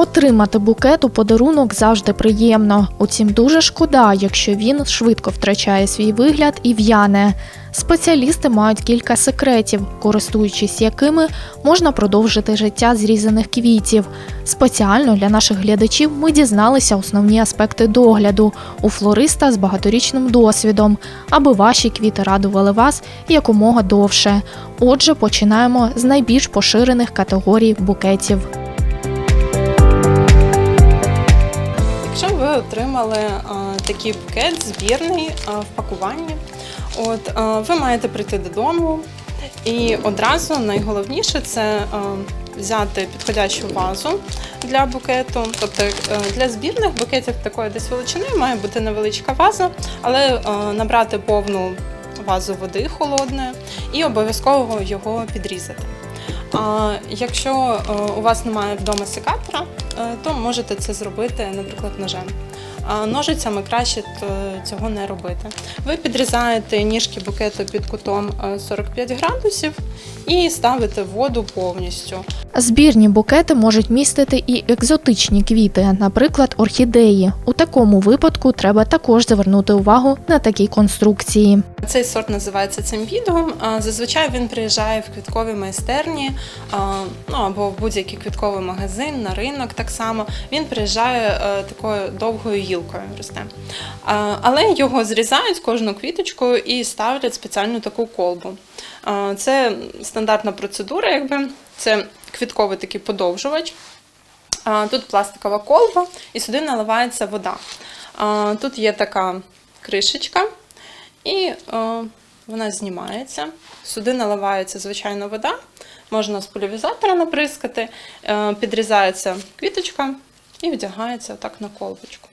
Отримати букет у подарунок завжди приємно. Утім, дуже шкода, якщо він швидко втрачає свій вигляд і в'яне. Спеціалісти мають кілька секретів, користуючись якими можна продовжити життя зрізаних квітів. Спеціально для наших глядачів ми дізналися основні аспекти догляду у флориста з багаторічним досвідом, аби ваші квіти радували вас якомога довше. Отже, починаємо з найбільш поширених категорій букетів. Отримали е, такий букет збірний е, в пакуванні, от е, ви маєте прийти додому і одразу найголовніше це взяти підходящу вазу для букету. Тобто для збірних букетів такої десь величини має бути невеличка ваза, але набрати повну вазу води холодної і обов'язково його підрізати. А якщо у вас немає вдома секатора, то можете це зробити, наприклад, ножем. А ножицями краще цього не робити. Ви підрізаєте ніжки букету під кутом е, 45 градусів і ставите воду повністю. Збірні букети можуть містити і екзотичні квіти, наприклад, орхідеї. У такому випадку треба також звернути увагу на такі конструкції. Цей сорт називається цимбідум. А, Зазвичай він приїжджає в квіткові майстерні ну, або в будь-який квітковий магазин, на ринок так само. Він приїжджає е, такою довгою гілкою росте. Але його зрізають кожну квіточку і ставлять спеціальну таку колбу. Це стандартна процедура, якби це квітковий такий подовжувач. Тут пластикова колба і сюди наливається вода. Тут є така кришечка, і е, вона знімається. Сюди наливається звичайна вода, можна з поляризатора наприскати, е, підрізається квіточка і вдягається так на колбочку.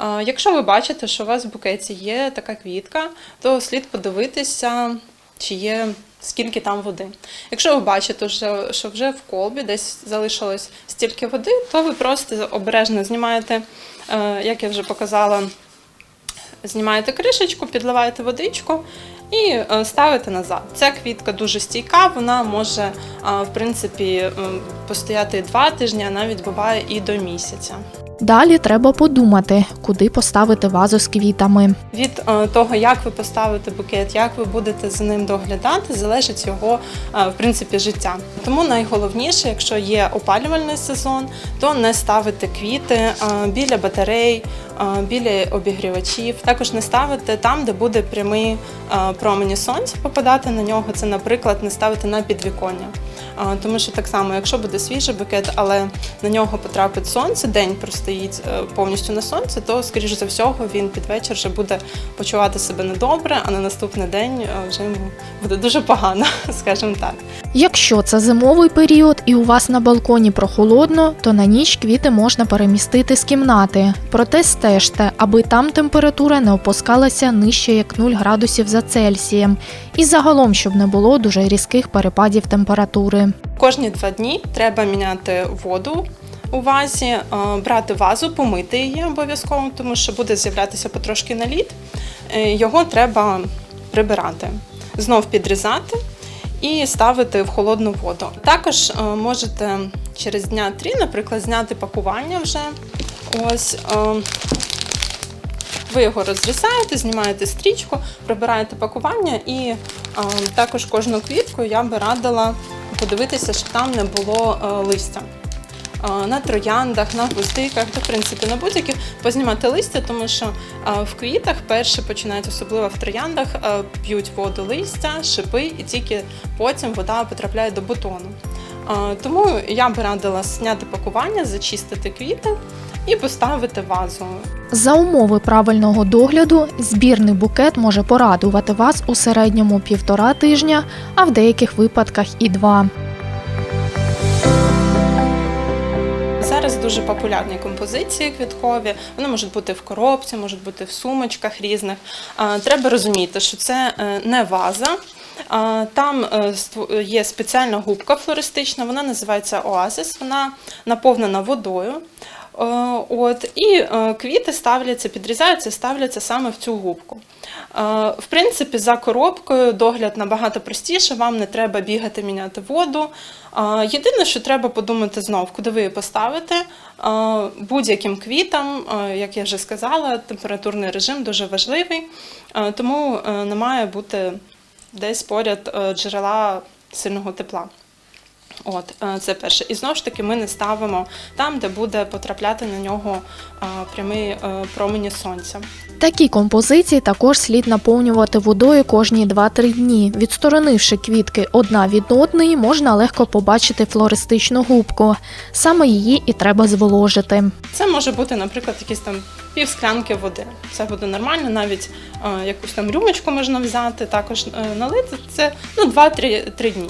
Е, Якщо ви бачите, що у вас в букеті є така квітка, то слід подивитися, чи є скільки там води. Якщо ви бачите, що, вже в колбі десь залишилось стільки води, то ви просто обережно знімаєте, як я вже показала, знімаєте кришечку, підливаєте водичку і е, ставите назад. Ця квітка дуже стійка, вона може в принципі постояти два тижні, а навіть буває і до місяця. Далі треба подумати, куди поставити вазу з квітами. Від е, того, як ви поставите букет, як ви будете за ним доглядати, залежить його е, в принципі життя. Тому найголовніше, якщо є опалювальний сезон, то не ставити квіти е, біля батарей, біля обігрівачів. Також не ставити там, де буде прямий промені сонця попадати на нього. Це, наприклад, не ставити на підвіконня. Тому що так само, якщо буде свіжий букет, але на нього потрапить сонце, день простоїть е, повністю на сонці, то скоріш за всього він під вечір вже буде почувати себе недобре, а на наступний день е, вже йому буде дуже погано, скажімо так. Якщо це зимовий період і у вас на балконі прохолодно, то на ніч квіти можна перемістити з кімнати. Проте стежте, аби там температура не опускалася нижче як 0 градусів за Цельсієм, і загалом, щоб не було дуже різких перепадів температури. Кожні два дні треба міняти воду. У вазі е, брати вазу, помити її обов'язково, тому що буде з'являтися потрошки наліт. Е, Його треба прибирати, знов підрізати і ставити в холодну воду. Також е, можете через дня три, наприклад, зняти пакування вже. Ось ви його розрізаєте, знімаєте стрічку, прибираєте пакування і також кожну квітку я би радила подивитися, щоб там не було листя. На трояндах, на гвоздиках, та в принципі на будь-яких познімати листя, тому що в квітах перше починають, особливо в трояндах, п'ють воду листя, шипи, і тільки потім вода потрапляє до бутону. Тому я би радила зняти пакування, зачистити квіти і поставити вазу. За умови правильного догляду збірний букет може порадувати вас у середньому півтора тижня, а в деяких випадках і два. Дуже популярні композиції квіткові. Вони можуть бути в коробці, можуть бути в сумочках різних. Треба розуміти, що це е, не ваза. Там е, є спеціальна губка флористична, вона називається Оазис. Вона наповнена водою. Е, От, і е, квіти ставляться, підрізаються, ставляться саме в цю губку. Е, В принципі, за коробкою догляд набагато простіше, вам не треба бігати, міняти воду. Єдине, що треба подумати знов, куди ви її поставите. Будь-яким квітам, як я вже сказала, температурний режим дуже важливий, тому не має бути десь поряд джерела сильного тепла. От, е, це перше. І знову ж таки, ми не ставимо там, де буде потрапляти на нього е, прямі е, промені сонця. Такі композиції також слід наповнювати водою кожні 2-3 дні. Відсторонивши квітки одна від одної, можна легко побачити флористичну губку. Саме її і треба зволожити. Це може бути, наприклад, якісь там пів склянки води. Це буде нормально, навіть якусь там рюмочку можна взяти, також налити. Це ну, 2-3 дні.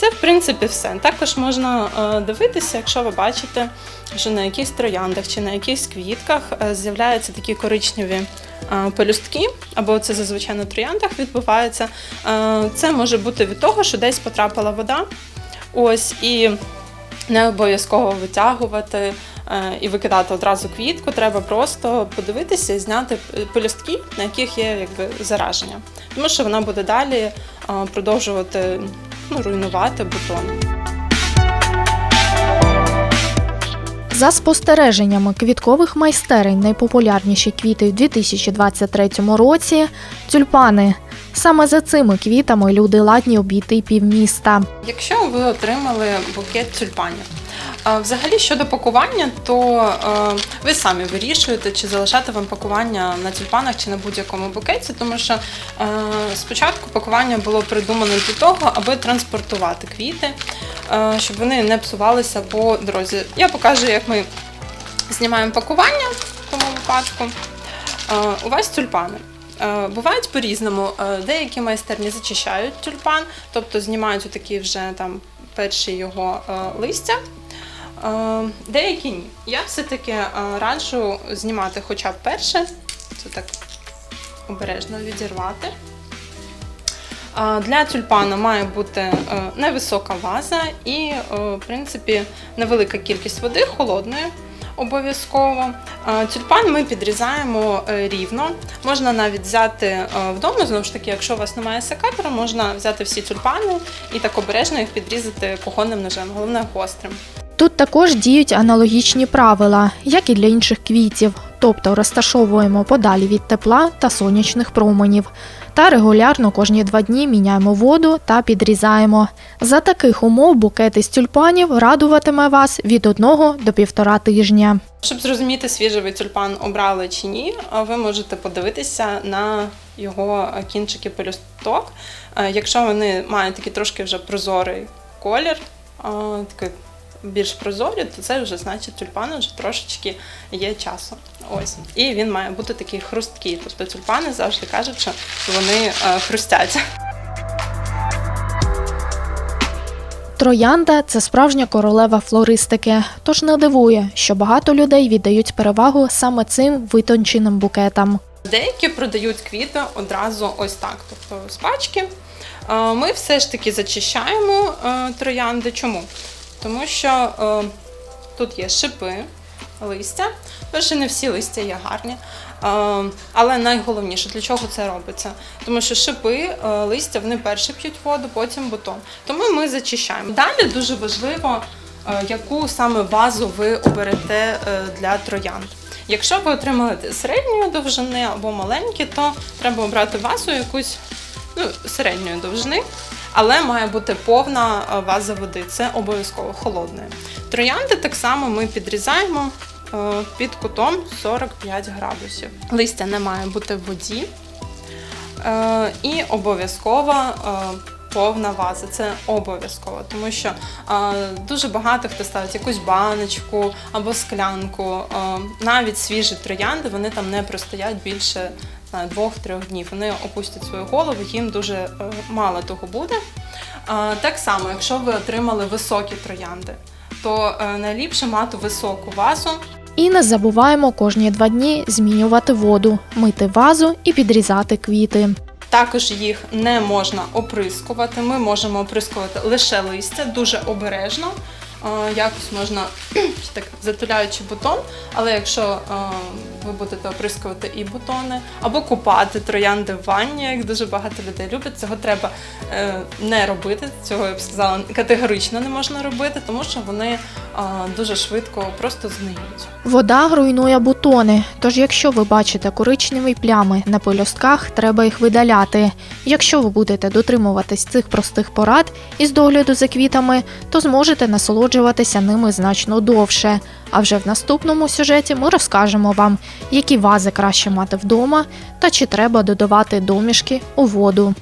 Це, в принципі, все. Також можна е, дивитися, якщо ви бачите, що на якихось трояндах чи на якихось квітках е, з'являються такі коричневі е, пелюстки, або це зазвичай на трояндах відбувається. Це може бути від того, що десь потрапила вода. Ось і не обов'язково витягувати і викидати одразу квітку. Треба просто подивитися і зняти пелюстки, на яких є якби зараження, тому що вона буде далі продовжувати руйнувати бутон. За спостереженнями квіткових майстерень найпопулярніші квіти в 2023 році тюльпани. Саме за цими квітами люди ладні обійти півміста. Якщо ви отримали букет тюльпанів, взагалі щодо пакування, то е, ви самі вирішуєте, чи залишати вам пакування на тюльпанах чи на будь-якому букеті, тому що е, спочатку пакування було придумано для того, аби транспортувати квіти, е, щоб вони не псувалися по дорозі. Я покажу, як ми знімаємо пакування в тому випадку. У вас тюльпани. Бувають по-різному. Деякі майстерні зачищають тюльпан, тобто знімають отакі вже там перші його листя. Е, Деякі ні. Я все-таки е, раджу знімати хоча б перше. Це так обережно відірвати. Е, Для тюльпана має бути невисока ваза і, в принципі, невелика кількість води холодної. Обов'язково тюльпан ми підрізаємо рівно. Можна навіть взяти вдома, знову ж таки, якщо у вас немає секатора, можна взяти всі тюльпани і так обережно їх підрізати кухонним ножем, головне гострим. Тут також діють аналогічні правила, як і для інших квітів, тобто розташовуємо подалі від тепла та сонячних променів. Та регулярно кожні два дні міняємо воду та підрізаємо. За таких умов букети з тюльпанів радуватиме вас від одного до півтора тижня. Щоб зрозуміти, свіжий ви тюльпан обрали чи ні, ви можете подивитися на його кінчики пелюсток. Е, Якщо вони мають такий трошки вже прозорий колір, е, такий більш прозорі, то це вже значить тюльпани вже трошечки є часу. Ось. І він має бути такий хрусткий. Тобто тюльпани завжди кажуть, що вони е, хрустять. Троянда це справжня королева флористики, тож не дивує, що багато людей віддають перевагу саме цим витонченим букетам. Деякі продають квіти одразу ось так, тобто з пачки. Е, Ми все ж таки зачищаємо е, троянди. Чому? Тому що е, тут є шипи, листя. Перше, не всі листя є гарні. Е, Але найголовніше, для чого це робиться? Тому що шипи, е, листя, вони перші п'ють воду, потім бутон. Тому ми зачищаємо. Далі дуже важливо, е, яку саме вазу ви оберете е, для троянд. Якщо ви отримали середньої довжини або маленькі, то треба обрати вазу якусь ну, середньої довжини, але має бути повна е, ваза води. Це обов'язково холодною. Троянди так само ми підрізаємо е, під кутом 45 градусів. Листя не має бути в воді. Е, і обов'язково повна ваза. Це обов'язково, тому що дуже багато хто ставить якусь баночку або склянку. Навіть свіжі троянди вони там не простоять більше двох-трьох днів. Вони опустять свою голову, їм дуже е, мало того буде. Так само, якщо ви отримали високі троянди, то е, найліпше мати високу вазу. І не забуваємо кожні два дні змінювати воду, мити вазу і підрізати квіти. Також їх не можна оприскувати. Ми можемо оприскувати лише листя дуже обережно. Е, якось можна так затуляючи бутон, але якщо е, ви будете оприскувати і бутони, або купати троянди в ванні, як дуже багато людей люблять, цього треба е, не робити. Цього я б сказала категорично не можна робити, тому що вони дуже швидко просто згниють. Вода руйнує бутони, тож якщо ви бачите коричневі плями на пелюстках, треба їх видаляти. Якщо ви будете дотримуватись цих простих порад із догляду за квітами, то зможете насолоджуватися ними значно довше. А вже в наступному сюжеті ми розкажемо вам, які вази краще мати вдома та чи треба додавати домішки у воду.